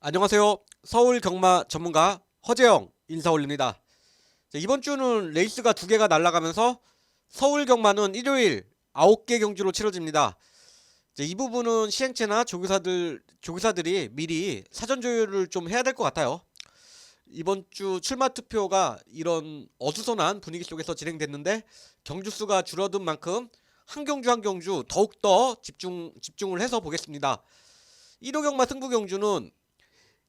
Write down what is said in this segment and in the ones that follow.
안녕하세요. 서울 경마 전문가 허재영 인사 올립니다. 자, 이번 주는 레이스가 두 개가 날아가면서 서울 경마는 일요일 9개 경주로 치러집니다. 자, 이 부분은 시행체나 조교사들 조교사들이 미리 사전 조율을 좀 해야 될 것 같아요. 이번 주 출마 투표가 이런 어수선한 분위기 속에서 진행됐는데 경주 수가 줄어든 만큼 한 경주 한 경주 더욱 더 집중 집중을 해서 보겠습니다. 1호 경마 승부 경주는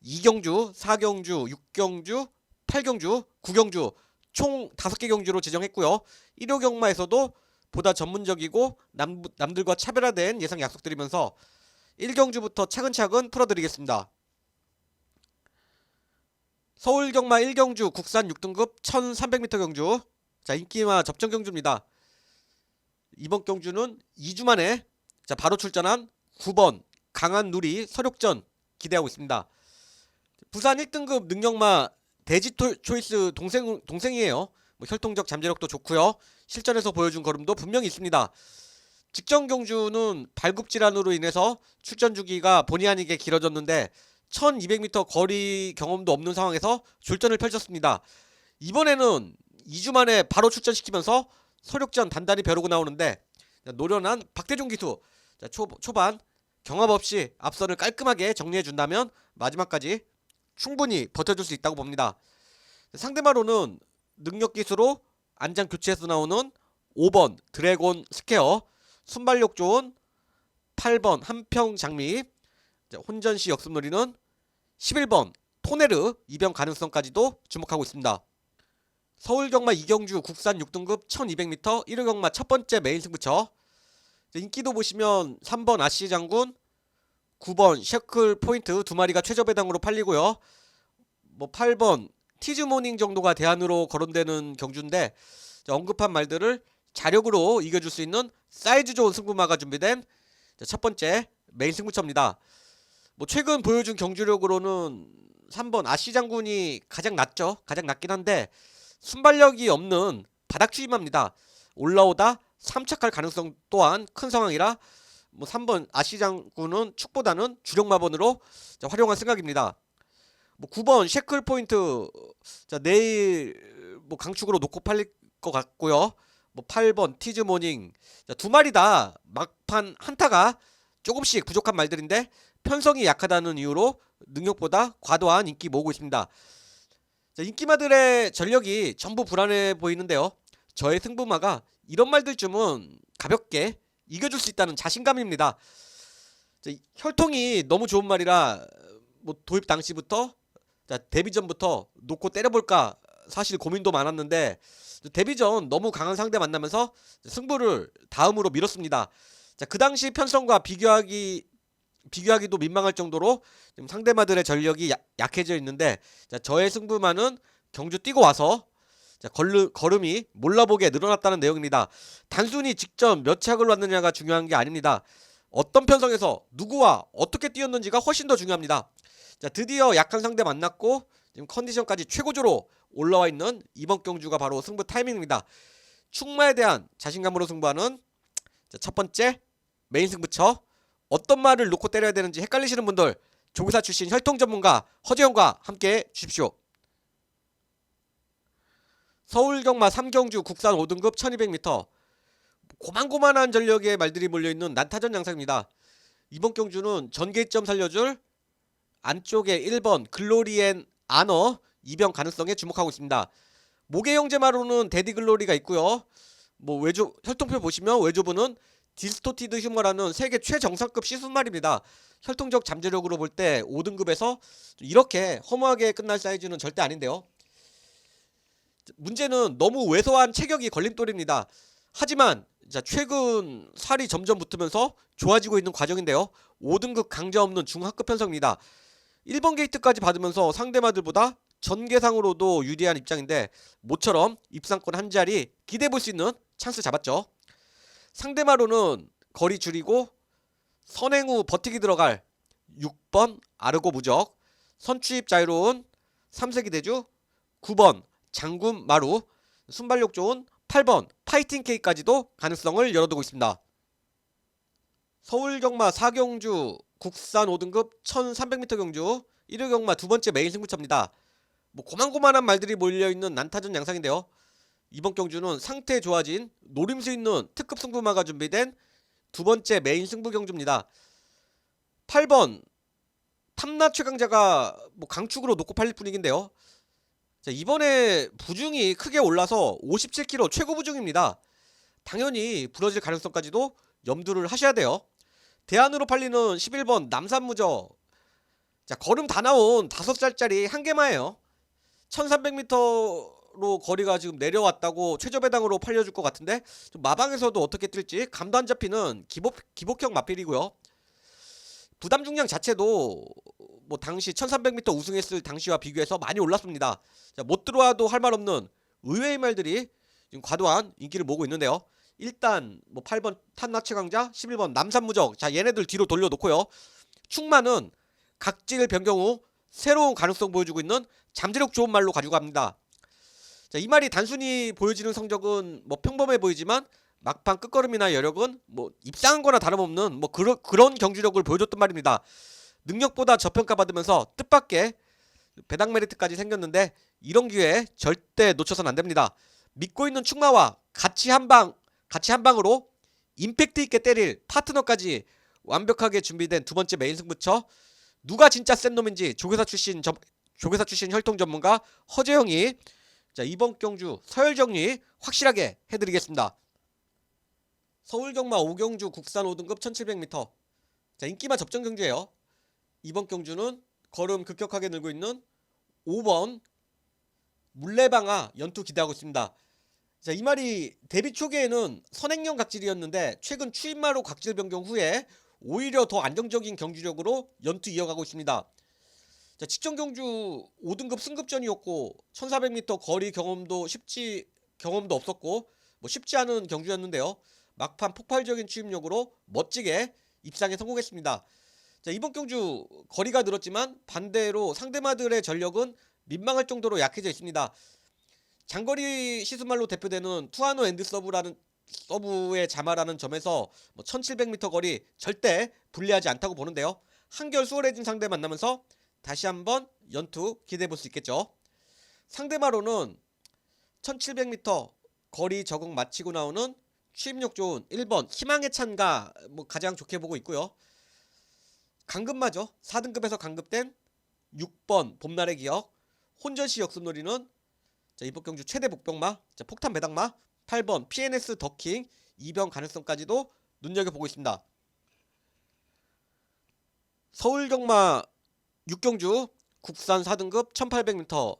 2경주, 4경주, 6경주, 8경주, 9경주 총 5개 경주로 지정했고요. 1호 경마에서도 보다 전문적이고 남, 남들과 차별화된 예상 약속드리면서 1경주부터 차근차근 풀어드리겠습니다. 서울 경마 1경주 국산 6등급 1300m 경주 자 인기마 접전 경주입니다. 이번 경주는 2주 만에 자 바로 출전한 9번 강한 누리 서력전 기대하고 있습니다. 부산 1등급 능력마 대지 토- 초이스 동생 동생이에요. 뭐 혈통적 잠재력도 좋고요. 실전에서 보여준 걸음도 분명히 있습니다. 직전 경주는 발굽 질환으로 인해서 출전 주기가 본의 아니게 길어졌는데 1200m 거리 경험도 없는 상황에서 졸전을 펼쳤습니다. 이번에는 2주 만에 바로 출전시키면서 서력전 단단히 벼르고 나오는데 자, 노련한 박대중 기수 자, 초, 초반 경합 없이 앞선을 깔끔하게 정리해 준다면 마지막까지 충분히 버텨줄 수 있다고 봅니다. 상대마로는 능력 기수로 안장 교체해서 나오는 5번 드래곤 스퀘어 순발력 좋은 8번 한평 장미 자, 혼전시 역습 노리는 11번 토네르 입영 가능성까지도 주목하고 있습니다. 서울 경마 이경주 국산 6등급 1200m 1호 경마 첫 번째 메인 승부처 자, 인기도 보시면 3번 아시 장군 9번 셔클 포인트 두 마리가 최저 배당으로 팔리고요. 뭐 8번 티즈 모닝 정도가 대안으로 거론되는 경주인데 자, 언급한 말들을 자력으로 이겨줄 수 있는 사이즈 좋은 승부마가 준비된 자, 첫 번째 메인 승부처입니다. 뭐 최근 보여준 경주력으로는 3번 아시 장군이 가장 낫죠. 가장 낫긴 한데 순발력이 없는 바닥 추임합니다. 올라오다 삼착할 가능성 또한 큰 상황이라 뭐 3번 아시 장군은 축보다는 주력 마번으로 자, 활용한 생각입니다. 뭐 9번 셰클 포인트 자 내일 뭐 강축으로 놓고 팔릴 것 같고요. 뭐 8번 티즈 모닝 자, 두 마리 다 막판 한타가 조금씩 부족한 말들인데 편성이 약하다는 이유로 능력보다 과도한 인기 모으고 있습니다. 자, 인기마들의 전력이 전부 불안해 보이는데요. 저의 승부마가 이런 말들쯤은 가볍게 이겨줄 수 있다는 자신감입니다. 자, 이 혈통이 너무 좋은 말이라 뭐 도입 당시부터 자, 데뷔 전부터 놓고 때려볼까 사실 고민도 많았는데 데뷔 전 너무 강한 상대 만나면서 승부를 다음으로 미뤘습니다. 자, 그 당시 편성과 비교하기 비교하기도 민망할 정도로 상대마들의 전력이 야- 약해져 있는데 자, 저의 승부만은 경주 뛰고 와서 자, 걸르, 걸음이 몰라보게 늘어났다는 내용입니다. 단순히 직접 몇 착을 왔느냐가 중요한 게 아닙니다. 어떤 편성에서 누구와 어떻게 뛰었는지가 훨씬 더 중요합니다. 자, 드디어 약한 상대 만났고 지금 컨디션까지 최고조로 올라와 있는 이번 경주가 바로 승부 타이밍입니다. 충마에 대한 자신감으로 승부하는 자, 첫 번째 메인 승부처 어떤 말을 놓고 때려야 되는지 헷갈리시는 분들 조교사 출신 혈통 전문가 허재영과 함께 주십시오. 서울 경마 3경주 국산 5등급 1200m 고만고만한 전력의 말들이 몰려있는 난타전 양상입니다. 이번 경주는 전개점 살려줄 안쪽에 1번 글로리엔 아너 이병 가능성에 주목하고 있습니다. 모계 형제마로는 데디 글로리가 있고요. 뭐 외조 혈통표 보시면 외조부는 디스토티드 휴머라는 세계 최정상급 시순말입니다. 혈통적 잠재력으로 볼 때 5등급에서 이렇게 허무하게 끝날 사이즈는 절대 아닌데요. 문제는 너무 왜소한 체격이 걸림돌입니다. 하지만 자, 최근 살이 점점 붙으면서 좋아지고 있는 과정인데요. 5등급 강자 없는 중하급 편성입니다. 1번 게이트까지 받으면서 상대마들보다 전개상으로도 유리한 입장인데 모처럼 입상권 한 자리 기대해 볼 수 있는 찬스 잡았죠. 상대마로는 거리 줄이고 선행 후 버티기 들어갈 6번 아르고 무적 선취입 자유로운 3세기 대주 9번 장군 마루 순발력 좋은 8번 파이팅 K까지도 가능성을 열어두고 있습니다. 서울 경마 4경주 국산 5등급 1300m 경주 1호 경마 두 번째 메인 승부처입니다. 뭐 고만고만한 말들이 몰려 있는 난타전 양상인데요. 이번 경주는 상태 좋아진 노림수 있는 특급 승부마가 준비된 두 번째 메인 승부 경주입니다. 8번 탐나 최강자가 뭐 강축으로 놓고 팔릴 분위기인데요. 자, 이번에 부중이 크게 올라서 57kg 최고 부중입니다. 당연히 부러질 가능성까지도 염두를 하셔야 돼요. 대안으로 팔리는 11번 남산무적. 자, 걸음 다 나온 5살짜리 한 개마예요. 1300m로 거리가 지금 내려왔다고 최저 배당으로 팔려줄 것 같은데 좀 마방에서도 어떻게 뛸지 감도 안 잡히는 기복, 기복형 마필이고요. 부담 중량 자체도 뭐 당시 1300m 우승했을 당시와 비교해서 많이 올랐습니다. 자, 못 들어와도 할 말 없는 의외의 말들이 지금 과도한 인기를 모으고 있는데요. 일단 뭐 8번 탄나치 강자, 11번 남산무적. 자, 얘네들 뒤로 돌려놓고요. 충만은 각질 변경 후 새로운 가능성 보여주고 있는 잠재력 좋은 말로 가지고 갑니다. 자, 이 말이 단순히 보여지는 성적은 뭐 평범해 보이지만 막판 끝걸음이나 여력은 뭐 입상한 거나 다름없는 뭐 그러, 그런 경주력을 보여줬단 말입니다. 능력보다 저평가 받으면서 뜻밖의 배당 메리트까지 생겼는데 이런 기회 절대 놓쳐선 안 됩니다. 믿고 있는 충마와 같이 한 방, 같이 한 방으로 임팩트 있게 때릴 파트너까지 완벽하게 준비된 두 번째 메인 승부처 누가 진짜 센 놈인지 조교사 출신 전, 조교사 출신 혈통 전문가 허재영이 자 이번 경주 서열 정리 확실하게 해드리겠습니다. 서울 경마 오경주 국산 5등급 1700m 자 인기마 접전 경주예요. 이번 경주는 걸음 급격하게 늘고 있는 5번 물레방아 연투 기대하고 있습니다. 자, 이 말이 데뷔 초기에는 선행형 각질이었는데 최근 추임마로 각질 변경 후에 오히려 더 안정적인 경주력으로 연투 이어가고 있습니다. 자, 직전 경주 5등급 승급전이었고 1400m 거리 경험도 쉽지 경험도 없었고 뭐 쉽지 않은 경주였는데요. 막판 폭발적인 추임력으로 멋지게 입상에 성공했습니다. 자, 이번 경주 거리가 늘었지만 반대로 상대마들의 전력은 민망할 정도로 약해져 있습니다. 장거리 시스말로 대표되는 투아노 앤드 서브라는 서브의 자마라는 점에서 뭐 1700m 거리 절대 불리하지 않다고 보는데요. 한결 수월해진 상대 만나면서 다시 한번 연투 기대해 볼 수 있겠죠. 상대마로는 1700m 거리 적응 마치고 나오는 취임력 좋은 1번 희망의 찬가 뭐 가장 좋게 보고 있고요. 강급마저 4등급에서 강급된 6번 봄날의 기억 혼전시 역습놀이는 자, 이번 경주 최대 복병마 자, 폭탄 배당마 8번 PNS 더킹 2병 가능성까지도 눈여겨보고 있습니다. 서울 경마 6경주 국산 4등급 1800m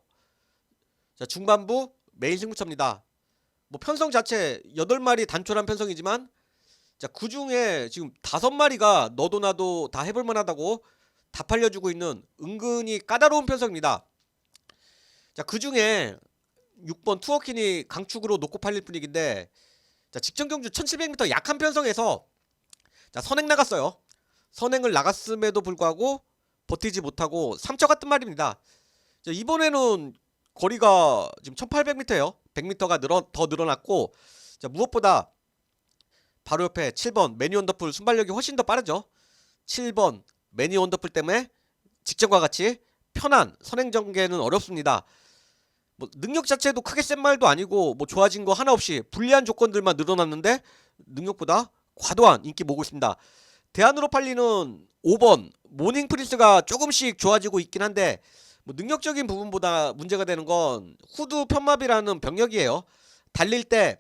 자, 중반부 메인 승부처입니다. 뭐 편성 자체 8마리 단촐한 편성이지만 자, 그 중에 지금 다섯 마리가 너도 나도 다 해볼 만하다고 다 팔려주고 있는 은근히 까다로운 편성입니다. 자, 그 중에 6번 투어킨이 강축으로 놓고 팔릴 분위기인데 자, 직전 경주 1700m 약한 편성에서 자, 선행 나갔어요. 선행을 나갔음에도 불구하고 버티지 못하고 3차 같은 말입니다. 자, 이번에는 거리가 지금 1800m예요. 100m가 늘어 더 늘어났고 자, 무엇보다 바로 옆에 7번 매니 원더풀 순발력이 훨씬 더 빠르죠. 7번 매니 원더풀 때문에 직전과 같이 편한 선행 전개는 어렵습니다. 뭐 능력 자체도 크게 센 말도 아니고 뭐 좋아진 거 하나 없이 불리한 조건들만 늘어났는데 능력보다 과도한 인기 모으고 있습니다. 대안으로 팔리는 5번 모닝 프린스가 조금씩 좋아지고 있긴 한데 뭐 능력적인 부분보다 문제가 되는 건 후두 편마비라는 병력이에요. 달릴 때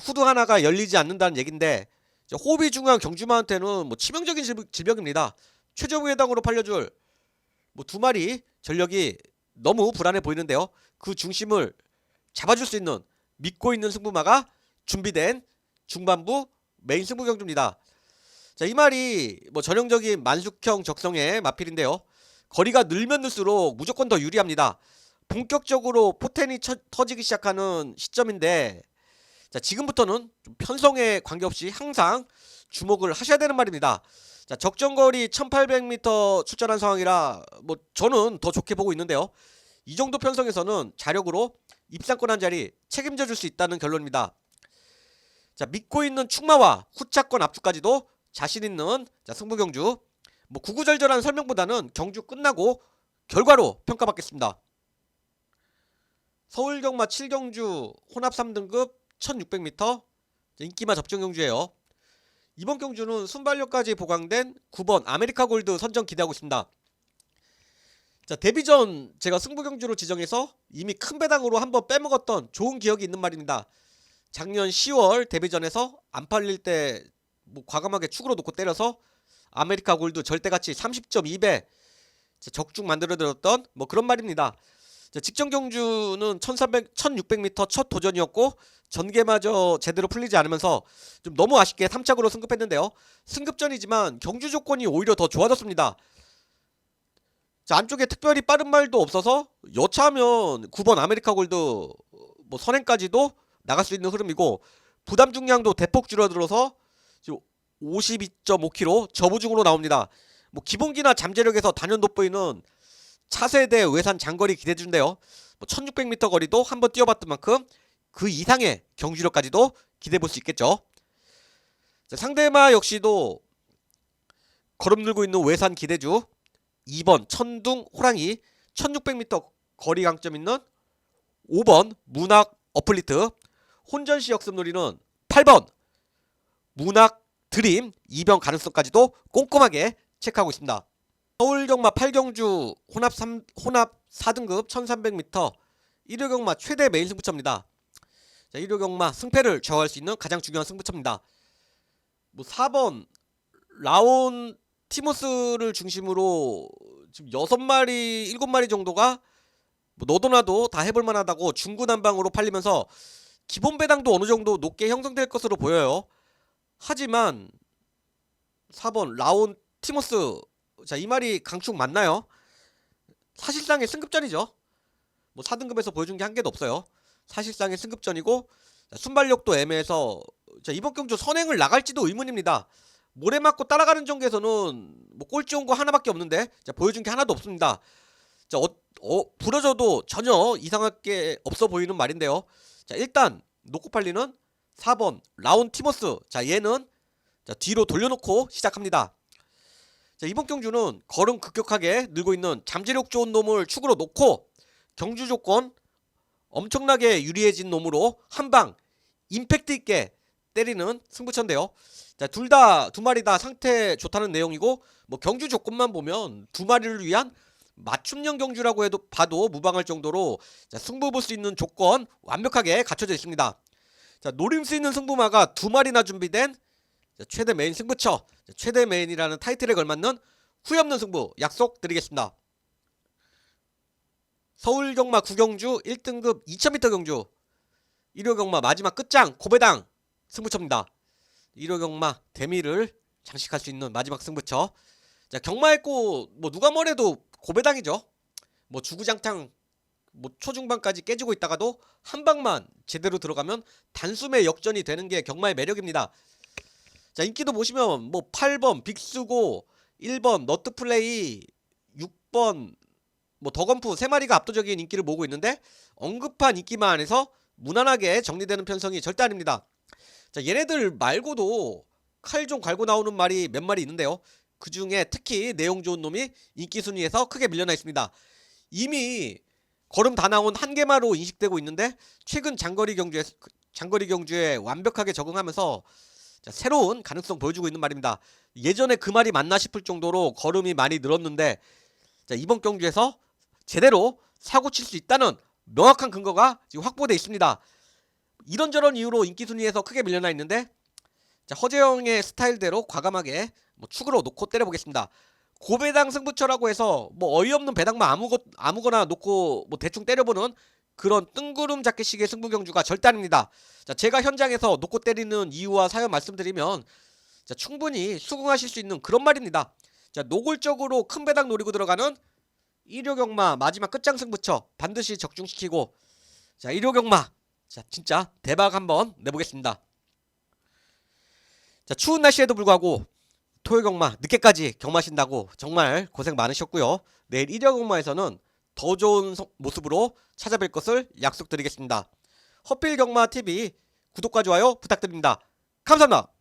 후두 하나가 열리지 않는다는 얘긴데 호흡이 중요한 경주마한테는 뭐 치명적인 질- 질병 입니다. 최저부 해당으로 팔려줄 뭐 두 마리 전력이 너무 불안해 보이는데요. 그 중심을 잡아줄 수 있는 믿고 있는 승부마가 준비된 중반부 메인 승부 경주입니다. 자, 이 말이 뭐 전형적인 만숙형 적성의 마필인데요. 거리가 늘면 늘수록 무조건 더 유리합니다. 본격적으로 포텐이 처- 터지기 시작하는 시점인데 자, 지금부터는 좀 편성에 관계없이 항상 주목을 하셔야 되는 말입니다. 자, 적정거리 1800m 출전한 상황이라 뭐 저는 더 좋게 보고 있는데요. 이 정도 편성에서는 자력으로 입상권 한 자리 책임져 줄 수 있다는 결론입니다. 자, 믿고 있는 충마와 후차권 압축까지도 자신 있는 자, 승부 경주 뭐 구구절절한 설명보다는 경주 끝나고 결과로 평가받겠습니다. 서울 경마 7경주 혼합 3등급 1600m 인기마 접종 경주예요. 이번 경주는 순발력까지 보강된 9번 아메리카 골드 선정 기대하고 있습니다. 자 데뷔전 제가 승부 경주로 지정해서 이미 큰 배당으로 한번 빼먹었던 좋은 기억이 있는 말입니다. 작년 10월 데뷔전에서 안 팔릴 때 뭐 과감하게 축으로 놓고 때려서 아메리카 골드 절대가치 30.2배 적중 만들어드렸던 뭐 그런 말입니다. 자, 직전 경주는 1300, 1600m 첫 도전이었고 전개마저 제대로 풀리지 않으면서 좀 너무 아쉽게 3착으로 승급했는데요. 승급전이지만 경주 조건이 오히려 더 좋아졌습니다. 자, 안쪽에 특별히 빠른 말도 없어서 여차하면 9번 아메리카 골드 뭐 선행까지도 나갈 수 있는 흐름이고 부담 중량도 대폭 줄어들어서 지금 52.5kg 저부중으로 나옵니다. 뭐 기본기나 잠재력에서 단연 돋보이는 차세대 외산 장거리 기대준데요. 뭐 1600m 거리도 한번 뛰어봤던 만큼 그 이상의 경주력까지도 기대해 볼 수 있겠죠. 자, 상대마 역시도 걸음 들고 있는 외산 기대주 2번 천둥 호랑이 1600m 거리 강점 있는 5번 문학 어플리트 혼전시 역습 노리는 8번 문학 드림 2병 가능성까지도 꼼꼼하게 체크하고 있습니다. 서울 경마 8경주 혼합 3 혼합 4등급 1300m 1호 경마 최대 메인 승부처입니다. 자, 1호 경마 승패를 좌우할 수 있는 가장 중요한 승부처입니다. 뭐 4번 라온 티모스를 중심으로 지금 6마리, 7마리 정도가 뭐 너도나도 다 해볼 만하다고 중구난방으로 팔리면서 기본 배당도 어느 정도 높게 형성될 것으로 보여요. 하지만 4번 라온 티모스 자 이 말이 강축 맞나요? 사실상의 승급전이죠. 뭐 4등급에서 보여준 게 한 개도 없어요. 사실상의 승급전이고 자, 순발력도 애매해서 자, 이번 경주 선행을 나갈지도 의문입니다. 모래 맞고 따라가는 전개에서는 뭐 꼴찌 온 거 하나밖에 없는데 자, 보여준 게 하나도 없습니다. 자, 어, 어, 부러져도 전혀 이상하게 없어 보이는 말인데요. 자, 일단 놓고 팔리는 4번 라온 티모스. 자, 얘는 자, 뒤로 돌려놓고 시작합니다. 자, 이번 경주는 걸음 급격하게 늘고 있는 잠재력 좋은 놈을 축으로 놓고 경주 조건 엄청나게 유리해진 놈으로 한 방 임팩트 있게 때리는 승부처인데요. 자, 둘 다 두 마리 다 상태 좋다는 내용이고 뭐 경주 조건만 보면 두 마리를 위한 맞춤형 경주라고 해도 봐도 무방할 정도로 자, 승부 볼 수 있는 조건 완벽하게 갖춰져 있습니다. 자, 노림 수 있는 승부마가 두 마리나 준비된 자, 최대 메인 승부처 자, 최대 메인이라는 타이틀에 걸맞는 후회 없는 승부 약속드리겠습니다. 서울 경마 구경주 1등급 2000m 경주 1호 경마 마지막 끝장 고배당 승부처입니다. 1호 경마 대미를 장식할 수 있는 마지막 승부처. 자 경마했고 뭐 누가 뭐래도 고배당이죠. 뭐 주구장창 뭐 초중반까지 깨지고 있다가도 한 방만 제대로 들어가면 단숨에 역전이 되는 게 경마의 매력입니다. 자 인기도 보시면 뭐 8번 빅스고 1번 너트플레이 6번 뭐 더건프 세 마리가 압도적인 인기를 모으고 있는데 언급한 인기만 안에서 무난하게 정리되는 편성이 절대 아닙니다. 자 얘네들 말고도 칼 좀 갈고 나오는 말이 몇 마리 있는데요. 그 중에 특히 내용 좋은 놈이 인기 순위에서 크게 밀려나 있습니다. 이미 걸음 다 나온 한 개마로 인식되고 있는데 최근 장거리 경주에 장거리 경주에 완벽하게 적응하면서 자, 새로운 가능성 보여주고 있는 말입니다. 예전에 그 말이 맞나 싶을 정도로 걸음이 많이 늘었는데 자, 이번 경주에서 제대로 사고 칠 수 있다는 명확한 근거가 지금 확보돼 있습니다. 이런저런 이유로 인기 순위에서 크게 밀려나 있는데 자, 허재영의 스타일대로 과감하게 뭐 축으로 놓고 때려보겠습니다. 고배당 승부처라고 해서 뭐 어이없는 배당만 아무거, 아무거나 놓고 뭐 대충 때려보는 그런 뜬구름 잡기식의 승부 경주가 절대 아닙니다. 자, 제가 현장에서 놓고 때리는 이유와 사연 말씀드리면 자, 충분히 수긍하실 수 있는 그런 말입니다. 자, 노골적으로 큰 배당 노리고 들어가는 일요경마 마지막 끝장 승부처 반드시 적중시키고 자, 일요경마 자, 진짜 대박 한번 내보겠습니다. 자, 추운 날씨에도 불구하고 토요 경마 늦게까지 경마신다고 정말 고생 많으셨고요. 내일 일요 경마에서는 더 좋은 성- 모습으로 찾아뵐 것을 약속드리겠습니다. 허필 경마 TV 구독과 좋아요 부탁드립니다. 감사합니다.